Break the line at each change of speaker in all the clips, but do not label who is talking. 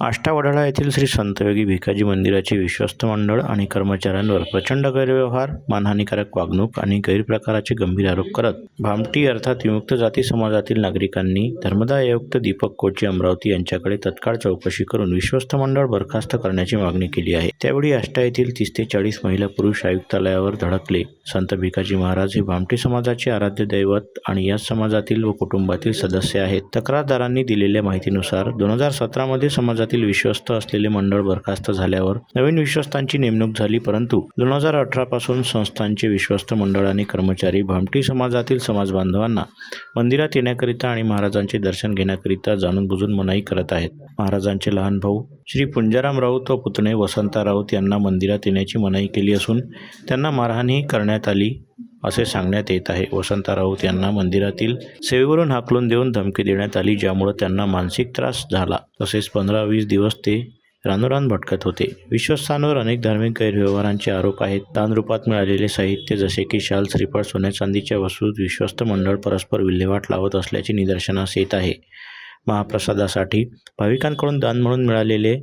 आष्टावडाळा येथील श्री संतयोगी भिकाजी मंदिराचे विश्वस्त मंडळ आणि कर्मचाऱ्यांवर प्रचंड गैरव्यवहार मानहानिकारक वागणूक आणि गैरप्रकाराचे गंभीर आरोप करत भामटी अर्थात विमुक्त जाती समाजातील नागरिकांनी धर्मदाय आयुक्त दीपक कोचे अमरावती यांच्याकडे तत्काळ चौकशी करून विश्वस्त मंडळ बरखास्त करण्याची मागणी केली आहे. त्यावेळी आष्टा येथील तीस ते चाळीस महिला पुरुष आयुक्तालयावर धडकले. संत भिकाजी महाराज हे भामटी समाजाचे आराध्य दैवत आणि याच समाजातील व कुटुंबातील सदस्य आहेत. तक्रारदारांनी दिलेल्या माहितीनुसार दोन हजार सतरामध्ये समाजात समाजातील विश्वस्त असलेले मंडळ बरखास्त झाल्यावर नवीन विश्वस्तांची नेमणूक झाली परंतु दोन हजार अठरा पासून संस्थांचे विश्वस्त मंडळ आणि कर्मचारी भामटी समाजातील समाज बांधवांना मंदिरात येण्याकरिता आणि महाराजांचे दर्शन घेण्याकरिता जाणून बुजून मनाई करत आहेत. महाराजांचे लहान भाऊ श्री पुंजाराम राऊत व पुतणे वसंता राऊत यांना मंदिरात येण्याची मनाई केली असून त्यांना मारहाणही करण्यात आली. असे सांगण्यात येत आहे. वसंत राऊत यांना मंदिरातील सेवेवरून हाकलून देऊन धमकी देण्यात आली ज्यामुळे त्यांना मानसिक त्रास झाला. तसेच पंधरा वीस दिवस ते रानोरान भटकत होते. विश्वस्थानावर अनेक धार्मिक गैरव्यवहारांचे आरोप आहेत. दानरूपात मिळालेले साहित्य जसे की शाल श्रीफळ सोन्या चांदीच्या वस्तू विश्वस्त मंडळ परस्पर विल्हेवाट लावत असल्याचे निदर्शनास येत आहे. महाप्रसादासाठी भाविकांकडून दान म्हणून मिळालेले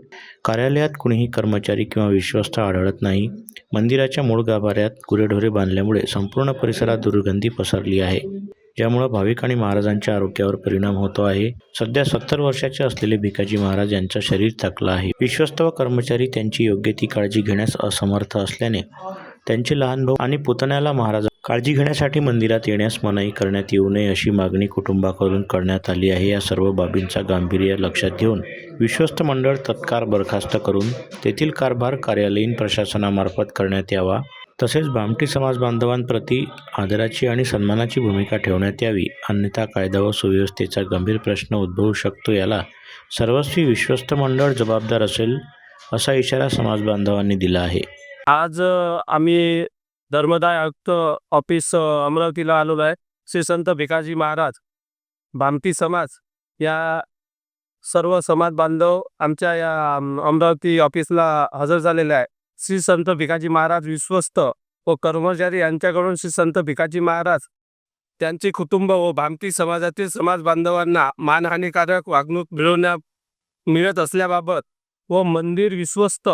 कार्यालयात कुणीही कर्मचारी किंवा विश्वस्त आढळत नाही. मंदिराच्या मूळ गाभाऱ्यात गुरेढोरे बांधल्यामुळे संपूर्ण परिसरात दुर्गंधी पसरली आहे. ज्यामुळं भाविक आणि महाराजांच्या आरोग्यावर परिणाम होतो आहे. सध्या सत्तर वर्षाचे असलेले भिकाजी महाराज यांचं शरीर थकलं आहे. विश्वस्त व कर्मचारी त्यांची योग्य ती काळजी घेण्यास असमर्थ असल्याने त्यांचे लहान भाऊ आणि पुतण्याला महाराज काळजी घेण्यासाठी मंदिरात येण्यास मनाई करण्यात येऊ नये अशी मागणी कुटुंबाकडून करण्यात आली आहे. या सर्व बाबींचा गांभीर्य लक्षात घेऊन विश्वस्त मंडळ तत्काळ बरखास्त करून तेथील कारभार कार्यालयीन प्रशासनामार्फत करण्यात यावा. तसेच भामटी समाज बांधवांप्रती आदराची आणि सन्मानाची भूमिका ठेवण्यात यावी. अन्यथा कायदा व सुव्यवस्थेचा गंभीर प्रश्न उद्भवू शकतो. याला सर्वस्वी विश्वस्त मंडळ जबाबदार असेल असा इशारा समाज बांधवांनी दिला आहे.
आज आम्ही धर्मदाय आयुक्त ऑफिस अमरावतीला आलेलो आहे. श्री संत भिकाजी महाराज भामती समाज या सर्व समाज बांधव आमच्या या अमरावती ऑफिसला हजर झालेले आहे श्री संत भिकाजी महाराज विश्वस्त व कर्मचारी यांच्याकडून श्री संत भिकाजी महाराज त्यांचे कुटुंब व भामती समाजातील समाज बांधवांना मानहानिकारक वागणूक मिळवण्या मिळत असल्याबाबत व मंदिर विश्वस्त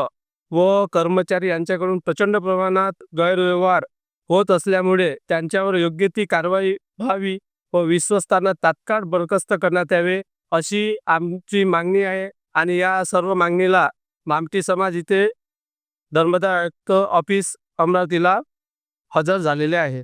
व कर्मचारी यांच्याकडून प्रचंड प्रमाणात गैरव्यवहार होत असल्यामुळे त्यांच्यावर योग्य ती कारवाई व्हावी व विश्वस्तांना तात्काळ बरखास्त करण्यात यावे अशी आमची मागणी आहे. आणि या सर्व मागणीला मामटी समाज इथे धर्मदाय आयुक्त ऑफिस अमरावतीला हजर झालेले आहे.